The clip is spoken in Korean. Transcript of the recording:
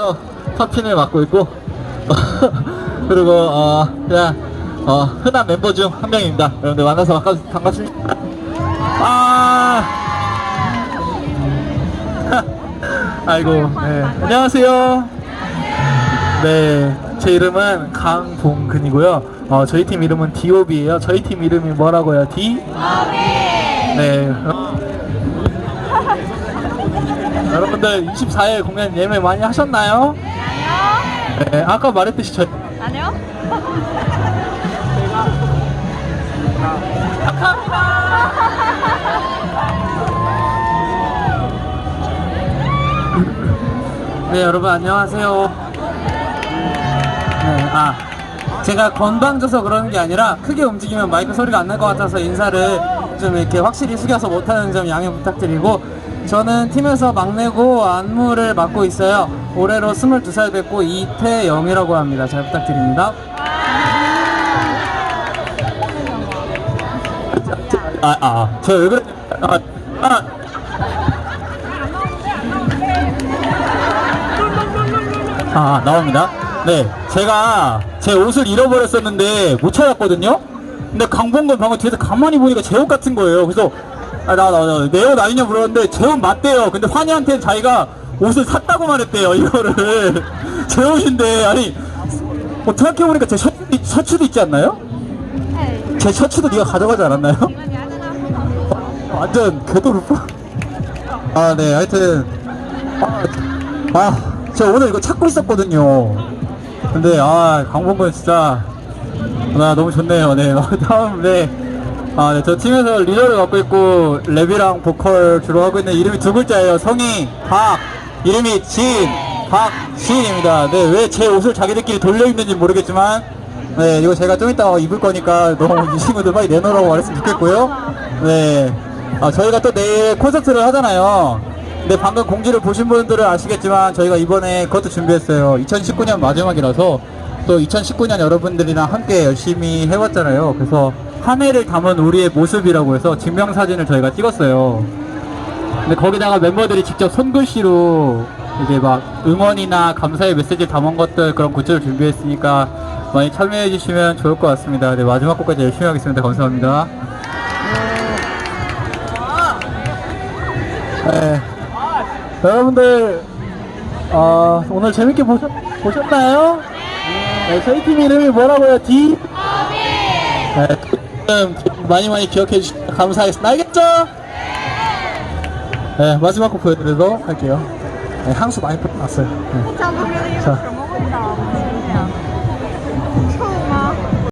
저 터핀을 맡고 있고 그리고 어 그냥 어 흔한 멤버 중 한 명입니다. 여러분들 만나서 반갑, 반갑습니다. 아 아이고 네. 안녕하세요. 네, 제 이름은 강봉근이고요. 어, 저희 팀 이름은 디오비예요. 저희 팀 이름이 뭐라고요? 디? 네. 어. 여러분들 24일 공연 예매 많이 하셨나요? 아니요. 네, 아까 말했듯이 저희 아니요. 네 여러분 안녕하세요 네, 아 제가 건방져서 그러는 게 아니라 크게 움직이면 마이크 소리가 안 날 것 같아서 인사를 좀 이렇게 확실히 숙여서 못하는 점 양해 부탁드리고 저는 팀에서 막내고 안무를 맡고 있어요 올해로 22살 됐고 이태영이라고 합니다 잘 부탁드립니다 아, 아, 저왜 그래? 아, 아. 아 나옵니다. 네, 제가 제 옷을 잃어버렸었는데 못 찾았거든요. 근데 강봉건 방금 뒤에서 가만히 보니까 제 옷 같은 거예요. 그래서 아, 나, 나, 나, 내옷 아니냐 물었는데 제옷 맞대요. 근데 환희한테는 자기가 옷을 샀다고 말했대요. 이거를 제 옷인데 아니 뭐 생각해보니까 제 셔츠, 셔츠도 있지 않나요? 제 셔츠도 네가 가져가지 않았나요? 완전 궤도 루프. 아, 네, 하여튼. 아, 아, 제가 오늘 이거 찾고 있었거든요. 근데, 아, 강봉근 진짜. 아, 너무 좋네요. 네. 다음, 네. 아, 네. 저 팀에서 리더를 맡고 있고, 랩이랑 보컬 주로 하고 있는 이름이 두 글자예요. 성이 박, 이름이 진, 박신입니다. 네. 왜 제 옷을 자기들끼리 돌려 입는지 모르겠지만, 네. 이거 제가 좀 이따 입을 거니까 너무 이 친구들 빨리 내놓으라고 말했으면 좋겠고요. 네. 아, 저희가 또 내일 콘서트를 하잖아요. 근데 방금 공지를 보신 분들은 아시겠지만 저희가 이번에 그것도 준비했어요. 2019년 마지막이라서 또 2019년 여러분들이랑 함께 열심히 해왔잖아요. 그래서 한 해를 담은 우리의 모습이라고 해서 증명사진을 저희가 찍었어요. 근데 거기다가 멤버들이 직접 손글씨로 이제 막 응원이나 감사의 메시지 담은 것들 그런 굿즈를 준비했으니까 많이 참여해 주시면 좋을 것 같습니다. 네, 마지막 곡까지 열심히 하겠습니다. 감사합니다. 네. 여러분들 어, 오늘 재밌게 보셨, 보셨나요? 네, 저희 팀 이름이 뭐라고요? D? 네, 좀 많이 많이 기억해 주시면 감사하겠습니다. 알겠죠? 네, 마지막 곡 보여드리도록 할게요. 네, 향수 많이 뿌려놨어요. 네. 자,